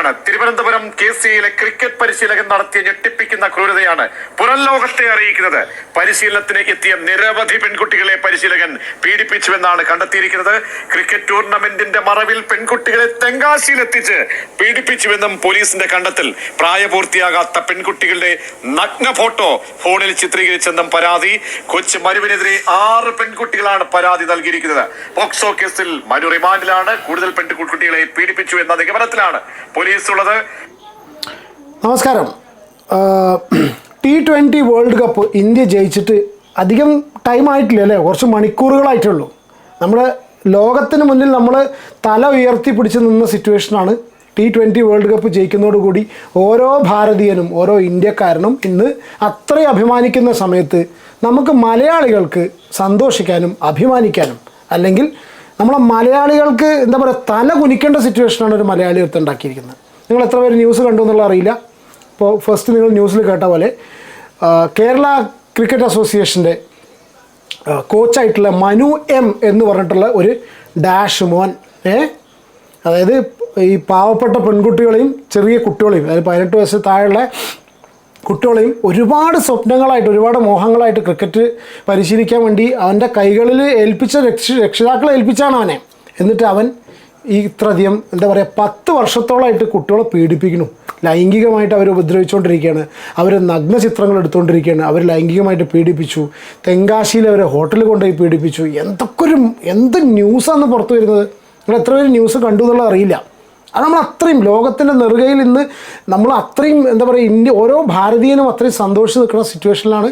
ആണ് തിരുവനന്തപുരം കെ സിയിലെ ക്രിക്കറ്റ് പരിശീലകൻ നടത്തിയ ഞെട്ടിപ്പിക്കുന്ന ക്രൂരതയാണ് പുറം ലോകത്തെ അറിയിക്കുന്നത്. പരിശീലനത്തിന് എത്തിയ നിരവധി പെൺകുട്ടികളെ പരിശീലകൻ പീഡിപ്പിച്ചുവെന്നാണ് കണ്ടെത്തിയിരിക്കുന്നത്. ക്രിക്കറ്റ് ടൂർണമെന്റിന്റെ മറവിൽ പെൺകുട്ടികളെ തെങ്കാശിയിലെത്തിച്ച് പീഡിപ്പിച്ചുവെന്നും പോലീസിന്റെ കണ്ടെത്തൽ. പ്രായപൂർത്തിയാകാത്ത പെൺകുട്ടികളുടെ നഗ്ന ഫോട്ടോ ഫോണിൽ ചിത്രീകരിച്ചെന്നും പരാതി. കൊച്ചു മരുവിനെതിരെ ആറ് പെൺകുട്ടികളാണ് പരാതി നൽകിയിരിക്കുന്നത്. പോക്സോ കേസിൽ മനു റിമാൻഡിലാണ് കൂടുതൽ പെൺകുട്ടികളെ പീഡിപ്പിച്ചു എന്ന നിഗമനത്തിലാണ് പോലീസ് ഉള്ളത്. നമസ്കാരം. T twenty world cup India ജയിച്ചിട്ട് അധികം ടൈം ആയിട്ടില്ല അല്ലേ? കുറച്ച് മണിക്കൂറുകളായിട്ടുള്ളൂ. നമ്മുടെ ലോകത്തിന് മുന്നിൽ നമ്മൾ തല ഉയർത്തി പിടിച്ച് നിന്ന സിറ്റുവേഷനാണ് ടി ട്വന്റി വേൾഡ് കപ്പ് ജയിക്കുന്നതോടുകൂടി ഓരോ ഭാരതീയനും ഓരോ ഇന്ത്യക്കാരനും ഇന്ന് അത്രയും അഭിമാനിക്കുന്ന സമയത്ത് നമുക്ക് മലയാളികൾക്ക് സന്തോഷിക്കാനും അഭിമാനിക്കാനും അല്ലെങ്കിൽ നമ്മളെ മലയാളികൾക്ക് എന്താ പറയുക തല കുനിക്കേണ്ട സിറ്റുവേഷനാണ് ഒരു മലയാളി എടുത്ത് ഉണ്ടാക്കിയിരിക്കുന്നത്. നിങ്ങൾ എത്ര പേര് ന്യൂസ് കണ്ടു എന്നുള്ള അറിയില്ല. ഇപ്പോൾ ഫസ്റ്റ് നിങ്ങൾ ന്യൂസിൽ കേട്ട പോലെ കേരള ക്രിക്കറ്റ് അസോസിയേഷന്റെ കോച്ചായിട്ടുള്ള മനു എം എന്ന് പറഞ്ഞിട്ടുള്ള ഒരു ഡാഷ് മോൻ ഏ? അതായത് ഈ പാവപ്പെട്ട പെൺകുട്ടികളെയും ചെറിയ കുട്ടികളെയും അതായത് പതിനെട്ട് വയസ്സ് താഴെയുള്ള കുട്ടികളെയും ഒരുപാട് സ്വപ്നങ്ങളായിട്ട് ഒരുപാട് മോഹങ്ങളായിട്ട് ക്രിക്കറ്റ് പരിശീലിക്കാൻ വേണ്ടി അവന്റെ കൈകളിൽ ഏൽപ്പിച്ച രക്ഷ രക്ഷിതാക്കളെ ഏൽപ്പിച്ചാണ് അവനെ. എന്നിട്ട് അവൻ ഈ ഇത്രയധികം എന്താ പറയുക പത്ത് വർഷത്തോളമായിട്ട് കുട്ടികളെ പീഡിപ്പിക്കുന്നു. ലൈംഗികമായിട്ട് അവർ ഉപദ്രവിച്ചുകൊണ്ടിരിക്കുകയാണ്. അവർ നഗ്ന ചിത്രങ്ങൾ എടുത്തുകൊണ്ടിരിക്കുകയാണ്. അവർ ലൈംഗികമായിട്ട് പീഡിപ്പിച്ചു. തെങ്കാശിയിൽ അവരെ ഹോട്ടലിൽ കൊണ്ടുപോയി പീഡിപ്പിച്ചു. എന്തൊക്കെ ഒരു എന്ത് ന്യൂസാണ് പുറത്തു വരുന്നത്? നിങ്ങൾ എത്ര പേര് ന്യൂസ് കണ്ടു എന്നുള്ളത് അറിയില്ല. അത് നമ്മൾ അത്രയും ലോകത്തിന്റെ നെറുകയിൽ ഇന്ന് നമ്മൾ അത്രയും എന്താ പറയുക ഇന്ത്യ ഓരോ ഭാരതീയനും അത്രയും സന്തോഷിച്ച് നിൽക്കുന്ന സിറ്റുവേഷനിലാണ്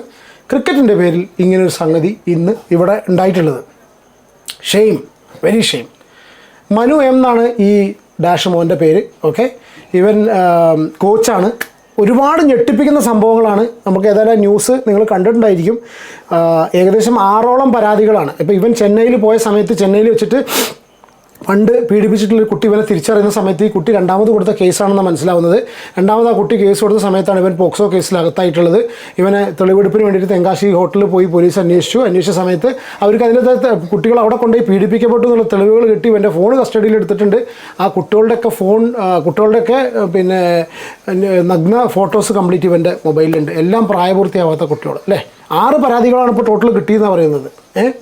ക്രിക്കറ്റിന്റെ പേരിൽ ഇങ്ങനൊരു സംഗതി ഇന്ന് ഇവിടെ ഉണ്ടായിട്ടുള്ളത്. ഷെയിം വെരി ഷെയിം മനു എന്നാണ് ഈ ഡാഷ് മോന്റെ പേര് ഓക്കെ ഇവൻ കോച്ചാണ് ഒരുപാട് ഞെട്ടിപ്പിക്കുന്ന സംഭവങ്ങളാണ്. നമുക്ക് ഏതായാലും ന്യൂസ് നിങ്ങൾ കണ്ടിട്ടുണ്ടായിരിക്കും. ഏകദേശം ആറോളം പരാതികളാണ്. ഇപ്പോൾ ഇവൻ ചെന്നൈയിൽ പോയ സമയത്ത് ചെന്നൈയിൽ വെച്ചിട്ട് പണ്ട് പീഡിപ്പിച്ചിട്ടുള്ള കുട്ടി ഇവനെ തിരിച്ചറിയുന്ന സമയത്ത് ഈ കുട്ടി രണ്ടാമത് കൊടുത്ത കേസാണെന്ന് മനസ്സിലാവുന്നത്. രണ്ടാമത് ആ കുട്ടി കേസ് കൊടുത്ത സമയത്താണ് ഇവൻ പോക്സോ കേസിലകത്തായിട്ടുള്ളത്. ഇവനെ തെളിവെടുപ്പിന് വേണ്ടിയിട്ട് തെങ്കാശി ഹോട്ടലിൽ പോയി പോലീസ് അന്വേഷിച്ചു. അന്വേഷിച്ച സമയത്ത് അവർക്ക് അതിന്റെ കുട്ടികൾ അവിടെ കൊണ്ടുപോയി പീഡിപ്പിക്കപ്പെട്ടു എന്നുള്ള തെളിവുകൾ കിട്ടി. ഇവന്റെ ഫോൺ കസ്റ്റഡിയിൽ എടുത്തിട്ടുണ്ട്. ആ കുട്ടികളുടെയൊക്കെ ഫോൺ കുട്ടികളുടെയൊക്കെ പിന്നെ നഗ്ന ഫോട്ടോസ് കംപ്ലീറ്റ് ഇവന്റെ മൊബൈലിലുണ്ട്. എല്ലാം പ്രായപൂർത്തിയാവാത്ത കുട്ടികൾ അല്ലേ? ആറ് പരാതികളാണ് ഇപ്പോൾ ടോട്ടൽ കിട്ടിയെന്നാണ് പറയുന്നത്. ഏഹ്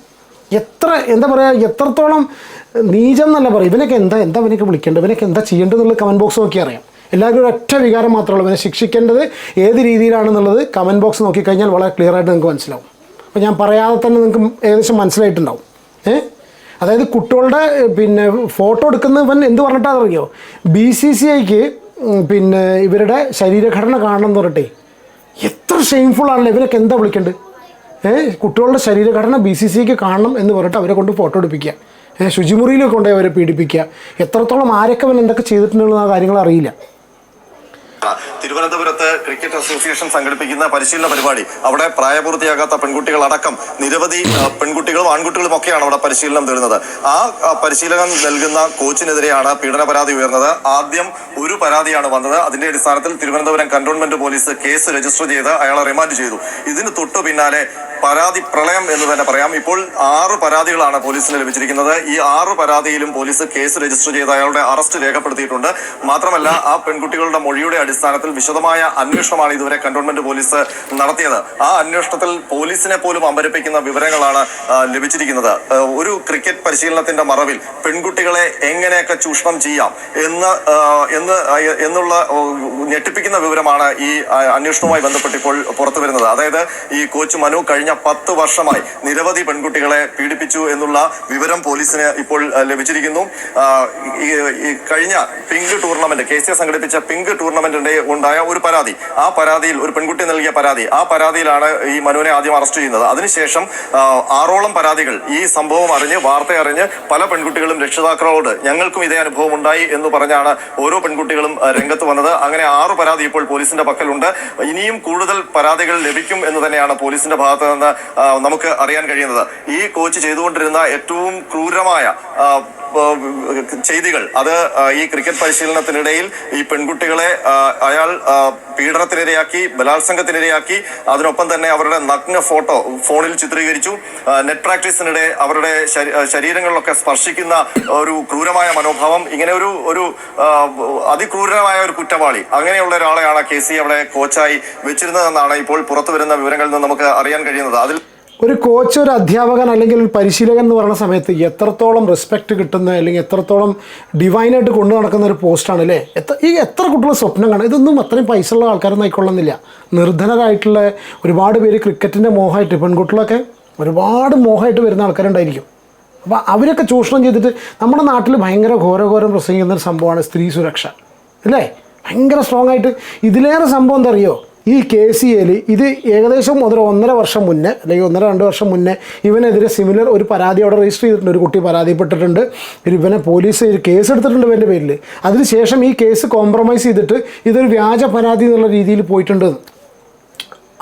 എത്ര എന്താ പറയുക എത്രത്തോളം നീചം എന്നല്ല പറയും ഇവനൊക്കെ എന്താ എന്താ ഇവനൊക്കെ വിളിക്കേണ്ടത്? ഇവനൊക്കെ എന്താ ചെയ്യേണ്ടത് എന്നുള്ള കമന്റ് ബോക്സ് നോക്കി അറിയാം. എല്ലാവരും ഒറ്റ വികാരം മാത്രമേ ഉള്ളൂ. ഇവനെ ശിക്ഷിക്കേണ്ടത് ഏത് രീതിയിലാണെന്നുള്ളത് കമന്റ് ബോക്സ് നോക്കിക്കഴിഞ്ഞാൽ വളരെ ക്ലിയർ ആയിട്ട് നിങ്ങൾക്ക് മനസ്സിലാവും. അപ്പോൾ ഞാൻ പറയാതെ തന്നെ നിങ്ങൾക്ക് ഏകദേശം മനസ്സിലായിട്ടുണ്ടാവും. ഏ? അതായത് കുട്ടികളുടെ പിന്നെ ഫോട്ടോ എടുക്കുന്ന ഇവൻ എന്ത് അറിയോ? ബി സി സി ഐക്ക് പിന്നെ ഇവരുടെ ശരീരഘടന കാണണം എന്ന് പറഞ്ഞിട്ടേ. എത്ര ഷെയിംഫുൾ ആണല്ലോ. ഇവരൊക്കെ എന്താ വിളിക്കേണ്ടത്? ഏഹ് കുട്ടികളുടെ ശരീരഘടന ബി സി സിക്ക് കാണണം എന്ന് പറഞ്ഞിട്ട് അവരെ കൊണ്ട് ഫോട്ടോ എടുപ്പിക്കുക. ശുചിമുറിയിൽ കൊണ്ടുപോയി അവരെ പീഡിപ്പിക്കുക. എത്രത്തോളം ആരൊക്കെ അവൻ എന്തൊക്കെ ചെയ്തിട്ടുണ്ടെന്നുള്ള കാര്യങ്ങൾ അറിയില്ല. തിരുവനന്തപുരത്ത് ക്രിക്കറ്റ് അസോസിയേഷൻ സംഘടിപ്പിക്കുന്ന പരിശീലന പരിപാടി. അവിടെ പ്രായപൂർത്തിയാകാത്ത പെൺകുട്ടികൾ അടക്കം നിരവധി പെൺകുട്ടികളും ആൺകുട്ടികളും ഒക്കെയാണ് അവിടെ പരിശീലനം തേടുന്നത്. ആ പരിശീലനം നൽകുന്ന കോച്ചിനെതിരെയാണ് പീഡന പരാതി ഉയർന്നത്. ആദ്യം ഒരു പരാതിയാണ് വന്നത്. അതിന്റെ അടിസ്ഥാനത്തിൽ Thiruvananthapuram cantonment police case register ചെയ്ത് അയാളെ റിമാൻഡ് ചെയ്തു. ഇതിന് തൊട്ടു പിന്നാലെ പരാതി പ്രളയം എന്ന് തന്നെ പറയാം. ഇപ്പോൾ ആറ് പരാതികളാണ് പോലീസിന് ലഭിച്ചിരിക്കുന്നത്. ഈ ആറ് പരാതിയിലും പോലീസ് കേസ് രജിസ്റ്റർ ചെയ്ത് അയാളുടെ അറസ്റ്റ് രേഖപ്പെടുത്തിയിട്ടുണ്ട്. മാത്രമല്ല ആ പെൺകുട്ടികളുടെ മൊഴിയുടെ അടിസ്ഥാനത്തിൽ വിശദമായ അന്വേഷണമാണ് ഇതുവരെ കന്റോൺമെന്റ് പോലീസ് നടത്തിയത്. ആ അന്വേഷണത്തിൽ പോലീസിനെ പോലും അമ്പരപ്പിക്കുന്ന വിവരങ്ങളാണ് ലഭിച്ചിരിക്കുന്നത്. ഒരു ക്രിക്കറ്റ് പരിശീലനത്തിന്റെ മറവിൽ പെൺകുട്ടികളെ എങ്ങനെയൊക്കെ ചൂഷണം ചെയ്യാം എന്ന് എന്ന് എന്നുള്ള ഞെട്ടിപ്പിക്കുന്ന വിവരമാണ് ഈ അന്വേഷണവുമായി ബന്ധപ്പെട്ട് ഇപ്പോൾ പുറത്തു വരുന്നത്. അതായത് ഈ കോച്ച് മനു കഴിഞ്ഞ പത്ത് വർഷമായി നിരവധി പെൺകുട്ടികളെ പീഡിപ്പിച്ചു എന്നുള്ള വിവരം പോലീസിന് ഇപ്പോൾ ലഭിച്ചിരിക്കുന്നു. കഴിഞ്ഞ പിങ്ക് ടൂർണമെന്റ് കെ സി സംഘടിപ്പിച്ച പിങ്ക് ടൂർണമെന്റിന്റെ ഉണ്ടായ ഒരു പരാതി. ആ പരാതിയിൽ ഒരു പെൺകുട്ടി നൽകിയ പരാതി. ആ പരാതിയിലാണ് ഈ മനുവിനെ ആദ്യം അറസ്റ്റ് ചെയ്യുന്നത്. അതിനുശേഷം ആറോളം പരാതികൾ ഈ സംഭവം അറിഞ്ഞ് വാർത്ത അറിഞ്ഞ് പല പെൺകുട്ടികളും രക്ഷിതാക്കളോട് ഞങ്ങൾക്കും ഇതേ അനുഭവം ഉണ്ടായി എന്ന് പറഞ്ഞാണ് ഓരോ പെൺകുട്ടികളും രംഗത്ത് വന്നത്. അങ്ങനെ ആറ് പരാതി ഇപ്പോൾ പോലീസിന്റെ പക്കലുണ്ട്. ഇനിയും കൂടുതൽ പരാതികൾ ലഭിക്കും എന്ന് തന്നെയാണ് പോലീസിന്റെ ഭാഗത്ത് നിന്ന് നമുക്ക് അറിയാൻ കഴിയുന്നത്. ഈ കോച്ച് ചെയ്തുകൊണ്ടിരുന്ന ഏറ്റവും ക്രൂരമായ ചെയ്തികൾ. അത് ഈ ക്രിക്കറ്റ് പരിശീലനത്തിനിടയിൽ ഈ പെൺകുട്ടികളെ അയാൾ പീഡനത്തിനിരയാക്കി ബലാത്സംഗത്തിനിരയാക്കി അതിനൊപ്പം തന്നെ അവരുടെ നഗ്ന ഫോട്ടോ ഫോണിൽ ചിത്രീകരിച്ചു. നെറ്റ് പ്രാക്ടീസിനിടെ അവരുടെ ശരീരങ്ങളിലൊക്കെ സ്പർശിക്കുന്ന ഒരു ക്രൂരമായ മനോഭാവം ഇങ്ങനെ ഒരു ഒരു അതിക്രൂരമായ ഒരു കുറ്റവാളി. അങ്ങനെയുള്ള ഒരാളെയാണ് കെ സി അവിടെ കോച്ചായി വെച്ചിരുന്നതെന്നാണ് ഇപ്പോൾ പുറത്തു വരുന്ന വിവരങ്ങളിൽ നിന്ന് നമുക്ക് അറിയാൻ കഴിയുന്നത്. അതിൽ ഒരു കോച്ച് ഒരു അധ്യാപകൻ അല്ലെങ്കിൽ ഒരു പരിശീലകൻ എന്ന് പറയുന്ന സമയത്ത് എത്രത്തോളം റെസ്പെക്റ്റ് കിട്ടുന്ന അല്ലെങ്കിൽ എത്രത്തോളം ഡിവൈനായിട്ട് കൊണ്ടു നടക്കുന്ന ഒരു പോസ്റ്റാണ് അല്ലേ? എത്ര ഈ എത്ര കുട്ടികൾ സ്വപ്നം കാണും? ഇതൊന്നും അത്രയും പൈസ ഉള്ള ആൾക്കാരൊന്നും ആയിക്കൊള്ളുന്നില്ല. നിർധനരായിട്ടുള്ള ഒരുപാട് പേര് ക്രിക്കറ്റിന്റെ മോഹമായിട്ട് പെൺകുട്ടികളൊക്കെ ഒരുപാട് മോഹമായിട്ട് വരുന്ന ആൾക്കാരുണ്ടായിരിക്കും. അപ്പോൾ അവരൊക്കെ ചൂഷണം ചെയ്തിട്ട് നമ്മുടെ നാട്ടിൽ ഭയങ്കര ഘോരഘോരം പ്രസംഗിക്കുന്ന ഒരു സംഭവമാണ് സ്ത്രീ സുരക്ഷ. അല്ലേ? ഭയങ്കര സ്ട്രോങ് ആയിട്ട് ഇതിലേറെ സംഭവം എന്താ അറിയോ? ഈ കെ സി എയിൽ ഇത് ഏകദേശം ഒരു ഒന്നര വർഷം മുന്നേ അല്ലെങ്കിൽ ഒന്നര രണ്ട് വർഷം മുന്നേ ഇവനെതിരെ സിമിലർ ഒരു പരാതി അവിടെ രജിസ്റ്റർ ചെയ്തിട്ടുണ്ട്. ഒരു കുട്ടി പരാതിപ്പെട്ടിട്ടുണ്ട്. ഇവനെ പോലീസ് ഒരു കേസ് എടുത്തിട്ടുണ്ട് ഇവന്റെ പേരിൽ അതിനുശേഷം ഈ കേസ് കോംപ്രമൈസ് ചെയ്തിട്ട് ഇതൊരു വ്യാജ പരാതി എന്നുള്ള രീതിയിൽ പോയിട്ടുണ്ട്.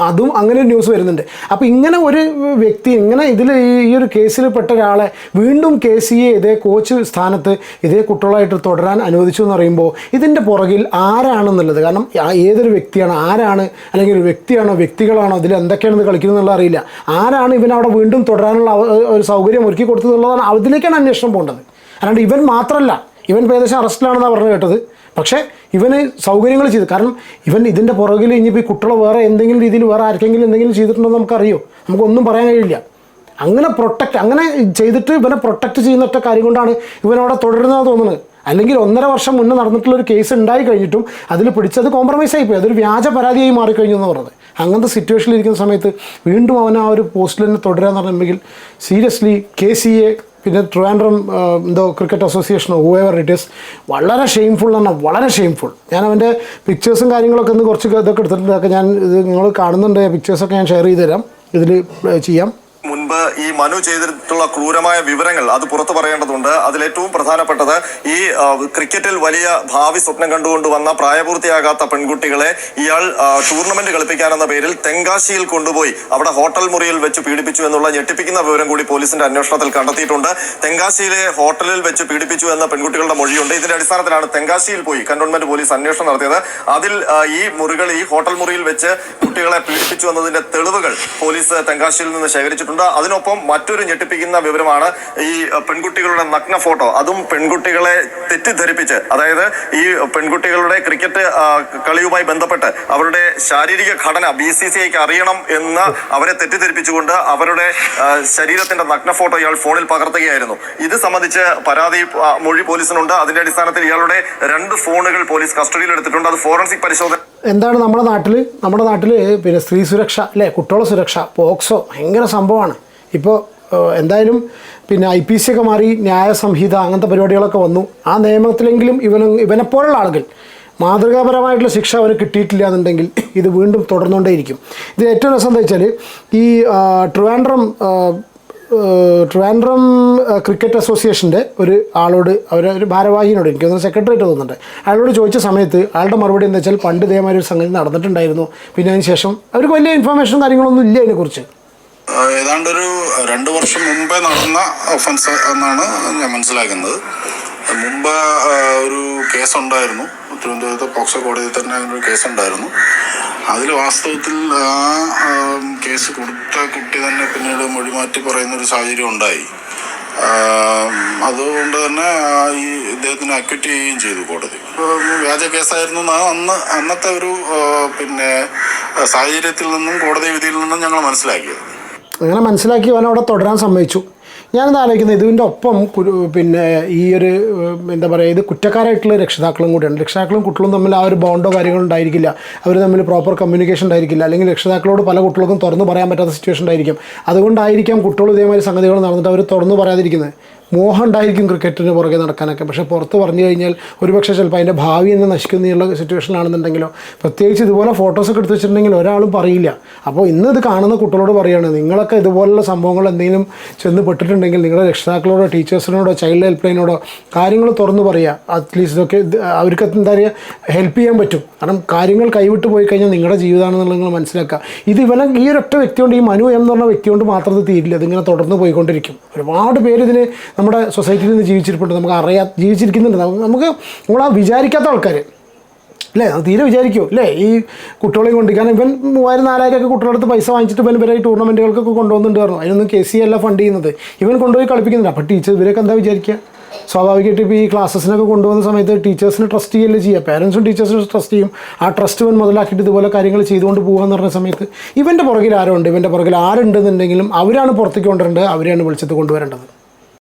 അതും അങ്ങനെ ഒരു ന്യൂസ് വരുന്നുണ്ട്. അപ്പോൾ ഇങ്ങനെ ഒരു വ്യക്തി ഇങ്ങനെ ഇതിൽ ഈ ഒരു കേസിൽ പെട്ട ഒരാളെ വീണ്ടും കെ സി എ ഇതേ കോച്ച് സ്ഥാനത്ത് ഇതേ കുട്ടികളായിട്ട് തുടരാൻ അനുവദിച്ചു എന്ന് പറയുമ്പോൾ ഇതിന്റെ പുറകിൽ ആരാണെന്നുള്ളത്? കാരണം ഏതൊരു വ്യക്തിയാണ് ആരാണ് അല്ലെങ്കിൽ ഒരു വ്യക്തിയാണോ വ്യക്തികളാണോ ഇതിൽ എന്തൊക്കെയാണ് കളിക്കുന്നത് എന്നുള്ള അറിയില്ല. ആരാണ് ഇവനവിടെ വീണ്ടും തുടരാനുള്ള ഒരു സൗകര്യം ഒരുക്കി കൊടുത്തതെന്നുള്ളതാണ് അതിലേക്കാണ് അന്വേഷണം പോകേണ്ടത് അല്ലാണ്ട് ഇവൻ മാത്രമല്ല ഇവൻ ഏകദേശം അറസ്റ്റിലാണെന്നാണ് പറഞ്ഞു കേട്ടത്. പക്ഷേ ഇവന് സൗകര്യങ്ങൾ ചെയ്തു. കാരണം ഇവൻ ഇതിന്റെ പുറകിൽ ഇനിയിപ്പോൾ ഈ കുട്ടികളെ വേറെ എന്തെങ്കിലും രീതിയിൽ വേറെ ആർക്കെങ്കിലും എന്തെങ്കിലും ചെയ്തിട്ടുണ്ടോ നമുക്കറിയോ? നമുക്കൊന്നും പറയാൻ കഴിയില്ല. അങ്ങനെ പ്രൊട്ടക്റ്റ് അങ്ങനെ ചെയ്തിട്ട് ഇവനെ പ്രൊട്ടക്റ്റ് ചെയ്യുന്ന ഒറ്റ കാര്യം കൊണ്ടാണ് ഇവനവിടെ തുടരുന്നത് തോന്നുന്നത്. അല്ലെങ്കിൽ ഒന്നര വർഷം മുന്നേ നടന്നിട്ടുള്ള ഒരു കേസ് ഉണ്ടായി കഴിഞ്ഞിട്ടും അതിൽ പിടിച്ചത് കോംപ്രമൈസ് ആയിപ്പോയി അതൊരു വ്യാജ പരാതിയായി മാറിക്കഴിഞ്ഞു എന്ന് പറഞ്ഞത്. അങ്ങനത്തെ സിറ്റുവേഷനിൽ ഇരിക്കുന്ന സമയത്ത് വീണ്ടും അവൻ ആ ഒരു പോസ്റ്റിൽ തന്നെ തുടരാന്ന് പറഞ്ഞിട്ടുണ്ടെങ്കിൽ സീരിയസ്ലി കെ സി എ പിന്നെ ട്രിവാൻഡ്രം എന്തോ ക്രിക്കറ്റ് അസോസിയേഷനോ ഹൂഎവർ ഇറ്റ് ഈസ് വളരെ ഷെയിംഫുൾ എന്ന് പറഞ്ഞാൽ വളരെ ഷെയിംഫുൾ ഞാൻ അവന്റെ പിക്ചേഴ്സും കാര്യങ്ങളൊക്കെ ഒന്ന് കുറച്ച് ഇതൊക്കെ എടുത്തിട്ടുണ്ട് അതൊക്കെ ഞാൻ ഇത് നിങ്ങൾ കാണുന്നുണ്ട് പിക്ചേഴ്സൊക്കെ ഞാൻ ഷെയർ ചെയ്ത് തരാം ഇതിൽ ചെയ്യാം. ഈ മനു ചെയ്തിട്ടുള്ള ക്രൂരമായ വിവരങ്ങൾ അത് പുറത്തു പറയേണ്ടതുണ്ട്. അതിലേറ്റവും പ്രധാനപ്പെട്ടത് ഈ ക്രിക്കറ്റിൽ വലിയ ഭാവി സ്വപ്നം കണ്ടുകൊണ്ട് വന്ന പ്രായപൂർത്തിയാകാത്ത പെൺകുട്ടികളെ ഇയാൾ ടൂർണമെന്റ് കളിപ്പിക്കാനെന്ന പേരിൽ തെങ്കാശിയിൽ കൊണ്ടുപോയി അവിടെ ഹോട്ടൽ മുറിയിൽ വെച്ച് പീഡിപ്പിച്ചു എന്നുള്ള ഞെട്ടിപ്പിക്കുന്ന വിവരം കൂടി പോലീസിന്റെ അന്വേഷണത്തിൽ കണ്ടെത്തിയിട്ടുണ്ട്. തെങ്കാശിയിലെ ഹോട്ടലിൽ വെച്ച് പീഡിപ്പിച്ചു എന്ന പെൺകുട്ടികളുടെ മൊഴിയുണ്ട്. ഇതിന്റെ അടിസ്ഥാനത്തിലാണ് തെങ്കാശിയിൽ പോയി കന്റോൺമെന്റ് പോലീസ് അന്വേഷണം നടത്തിയത്. അതിൽ ഈ മുറികൾ ഈ ഹോട്ടൽ മുറിയിൽ വെച്ച് കുട്ടികളെ പീഡിപ്പിച്ചു എന്നതിന്റെ തെളിവുകൾ പോലീസ് തെങ്കാശിയിൽ നിന്ന് ശേഖരിച്ചിട്ടുണ്ട്. അതിനൊപ്പം മറ്റൊരു ഞെട്ടിപ്പിക്കുന്ന വിവരമാണ് ഈ പെൺകുട്ടികളുടെ നഗ്ന ഫോട്ടോ. അതും പെൺകുട്ടികളെ തെറ്റിദ്ധരിപ്പിച്ച് അതായത് ഈ പെൺകുട്ടികളുടെ ക്രിക്കറ്റ് കളിയുമായി ബന്ധപ്പെട്ട് അവരുടെ ശാരീരിക ഘടന ബി സി സി ഐക്ക് അറിയണം എന്ന് അവരെ തെറ്റിദ്ധരിപ്പിച്ചുകൊണ്ട് അവരുടെ ശരീരത്തിന്റെ നഗ്ന ഫോട്ടോ ഇയാൾ ഫോണിൽ പകർത്തുകയായിരുന്നു. ഇത് സംബന്ധിച്ച് പരാതി മൊഴി പോലീസിനുണ്ട്. അതിന്റെ അടിസ്ഥാനത്തിൽ ഇയാളുടെ രണ്ട് ഫോണുകൾ പോലീസ് കസ്റ്റഡിയിൽ എടുത്തിട്ടുണ്ട്. അത് ഫോറൻസിക് പരിശോധന എന്താണ് നമ്മുടെ നാട്ടിൽ നമ്മുടെ നാട്ടിൽ പിന്നെ സ്ത്രീ സുരക്ഷ അല്ലേ? കുട്ടികളുടെ സുരക്ഷ പോക്സോ ഭയങ്കര സംഭവമാണ്. ഇപ്പോൾ എന്തായാലും പിന്നെ ഐ പി സി ഒക്കെ മാറി ന്യായ സംഹിത അങ്ങനത്തെ പരിപാടികളൊക്കെ വന്നു. ആ നിയമത്തിലെങ്കിലും ഇവന് ഇവനെപ്പോലുള്ള ആളുകൾ മാതൃകാപരമായിട്ടുള്ള ശിക്ഷ അവന് കിട്ടിയിട്ടില്ല എന്നുണ്ടെങ്കിൽ ഇത് വീണ്ടും തുടർന്നുകൊണ്ടേയിരിക്കും. ഇത് ഏറ്റവും രസം എന്താ വെച്ചാൽ ഈ ട്രിവാൻഡ്രം ട്രിവാൻഡ്രം ക്രിക്കറ്റ് അസോസിയേഷന്റെ ഒരു ആളോട് അവർ ഒരു ഭാരവാഹിനോട് എനിക്ക് തോന്നുന്നു സെക്രട്ടറിയായിട്ട് തോന്നുന്നുണ്ട്. അയാളോട് ചോദിച്ച സമയത്ത് അയാളുടെ മറുപടി എന്താ വെച്ചാൽ പണ്ട് ഇതേമാതിരി ഒരു സംഗതി നടന്നിട്ടുണ്ടായിരുന്നു. പിന്നെ അതിന് ശേഷം അവർക്ക് വലിയ ഇൻഫർമേഷൻ കാര്യങ്ങളൊന്നും ഇല്ല അതിനെക്കുറിച്ച്. ആ, ഏതാണ്ടൊരു രണ്ട് വർഷം മുമ്പേ നടന്ന ഒഫൻസ് എന്നാണ് ഞാൻ മനസ്സിലാക്കുന്നത്. മുമ്പ് ഒരു കേസ് ഉണ്ടായിരുന്നു തിരുവനന്തപുരത്ത് പോക്സോ കോടതിയിൽ തന്നെ ഒരു കേസ് ഉണ്ടായിരുന്നു അതിൽ വാസ്തവത്തിൽ ആ കേസ് കൊടുത്ത കുട്ടി തന്നെ പിന്നീട് മൊഴിമാറ്റി പറയുന്ന ഒരു സാഹചര്യം ഉണ്ടായി. അതുകൊണ്ട് തന്നെ ഈ ഇദ്ദേഹത്തിനെ അക്വിറ്റ് ചെയ്യുകയും ചെയ്തു കോടതി. വ്യാജ കേസായിരുന്നു അന്ന് അന്നത്തെ ഒരു പിന്നെ സാഹചര്യത്തിൽ നിന്നും കോടതി വിധിയിൽ നിന്നും ഞങ്ങൾ മനസ്സിലാക്കിയത്. അങ്ങനെ മനസ്സിലാക്കി അവൻ അവിടെ തുടരാൻ സമ്മതിച്ചു. ഞാനിത് ആലോചിക്കുന്നത് ഇതിന്റെ ഒപ്പം പിന്നെ ഈ ഒരു എന്താ പറയുക ഇത് കുറ്റക്കാരായിട്ടുള്ള രക്ഷിതാക്കളും കൂടിയാണ്. രക്ഷിതാക്കളും കുട്ടികളും തമ്മിൽ ആ ഒരു ബോണ്ടോ കാര്യങ്ങളോ ഉണ്ടായിരിക്കില്ല. അവർ തമ്മിൽ പ്രോപ്പർ കമ്മ്യൂണിക്കേഷൻ ഉണ്ടായിരിക്കില്ല. അല്ലെങ്കിൽ രക്ഷിതാക്കളോട് പല കുട്ടികൾക്കും തുറന്നു പറയാൻ പറ്റാത്ത സിറ്റുവേഷൻ ഉണ്ടായിരിക്കും. അതുകൊണ്ടായിരിക്കാം കുട്ടികൾ ഇതേമാതിരി സംഗതികൾ നടന്നിട്ട് അവർ തുറന്നു പറയാതിരിക്കുന്നത്. മോഹം ഉണ്ടായിരിക്കും ക്രിക്കറ്റിന് പുറകെ നടക്കാനൊക്കെ. പക്ഷേ പുറത്ത് പറഞ്ഞു കഴിഞ്ഞാൽ ഒരുപക്ഷെ ചിലപ്പോൾ അതിന്റെ ഭാവി തന്നെ നശിക്കുന്ന സിറ്റുവേഷനാണെന്നുണ്ടെങ്കിലോ പ്രത്യേകിച്ച് ഇതുപോലെ ഫോട്ടോസൊക്കെ എടുത്ത് വെച്ചിട്ടുണ്ടെങ്കിൽ ഒരാളും പറയില്ല. അപ്പോൾ ഇന്ന് ഇത് കാണുന്ന കുട്ടികളോട് പറയുകയാണ് നിങ്ങളൊക്കെ ഇതുപോലുള്ള സംഭവങ്ങൾ എന്തെങ്കിലും ചെന്ന് പെട്ടിട്ടുണ്ടെങ്കിൽ നിങ്ങളുടെ രക്ഷിതാക്കളോടോ ടീച്ചേഴ്സിനോടോ ചൈൽഡ് ഹെൽപ്പ് ലൈനോടോ കാര്യങ്ങൾ തുറന്നു പറയുക അറ്റ്ലീസ്റ്റ് ഇതൊക്കെ ഇത് അവർക്ക് എന്താ പറയുക ഹെൽപ്പ് ചെയ്യാൻ പറ്റും. കാരണം കാര്യങ്ങൾ കൈവിട്ട് പോയി കഴിഞ്ഞാൽ നിങ്ങളുടെ ജീവിതമാണെന്നുള്ളത് നിങ്ങൾ മനസ്സിലാക്കുക. ഇത് ഇവനെ ഈ ഒരൊറ്റ വ്യക്തി കൊണ്ട് ഈ മനു എന്ന് പറഞ്ഞ വ്യക്തി കൊണ്ട് മാത്രം തീരില്ല. ഇതിങ്ങനെ തുടർന്ന് പോയിക്കൊണ്ടിരിക്കും. ഒരുപാട് പേര് ഇതിന് നമ്മുടെ സൊസൈറ്റിയിൽ നിന്ന് ജീവിച്ചിരിപ്പുണ്ട്. നമുക്ക് അറിയാ ജീവിച്ചിരിക്കുന്നുണ്ട്. നമുക്ക് നമ്മളാ വിചാരിക്കാത്ത ആൾക്കാർ അല്ലേ? അത് തീരെ വിചാരിക്കുമോ അല്ലേ? ഈ കുട്ടികളെ കൊണ്ട് കാരണം ഇവൻ മൂവായിരം നാലായിരം ഒക്കെ കുട്ടികളടുത്ത് പൈസ വാങ്ങിച്ചിട്ട് ഇവൻ ഇവരെ ടൂർണമെന്റുകൾക്കൊക്കെ കൊണ്ടുപോകുന്നുണ്ട് പറഞ്ഞു. അതിനൊന്നും കെ സി അല്ല ഫണ്ട് ചെയ്യുന്നത്. ഇവൻ കൊണ്ടുപോയി കളിപ്പിക്കുന്നുണ്ട്. അപ്പോൾ ടീച്ചർ ഇവരൊക്കെ എന്താ വിചാരിക്കുക സ്വാഭാവികമായിട്ട് ഇപ്പോൾ ഈ ക്ലാസ്സസിനൊക്കെ കൊണ്ടുവന്ന സമയത്ത് ടീച്ചേഴ്സിന് ട്രസ്റ്റ് ചെയ്യല്ലേ ചെയ്യുക പാരൻസും ടീച്ചേഴ്സിനും ട്രസ്റ്റ് ചെയ്യും. ആ ട്രസ്റ്റ് ഇവൻ മുതലാക്കിയിട്ട് ഇതുപോലെ കാര്യങ്ങൾ ചെയ്തുകൊണ്ട് പോകാന്ന് പറഞ്ഞ സമയത്ത് ഇവന്റെ പുറകിൽ ആരുണ്ട്? ഇവന്റെ പുറകിൽ ആരുണ്ടെന്നുണ്ടെങ്കിലും അവരാണ് പുറത്തേക്ക് കൊണ്ടുവരേണ്ടത്. അവരെയാണ് വിളിച്ചത് കൊണ്ടുവരേണ്ടത്.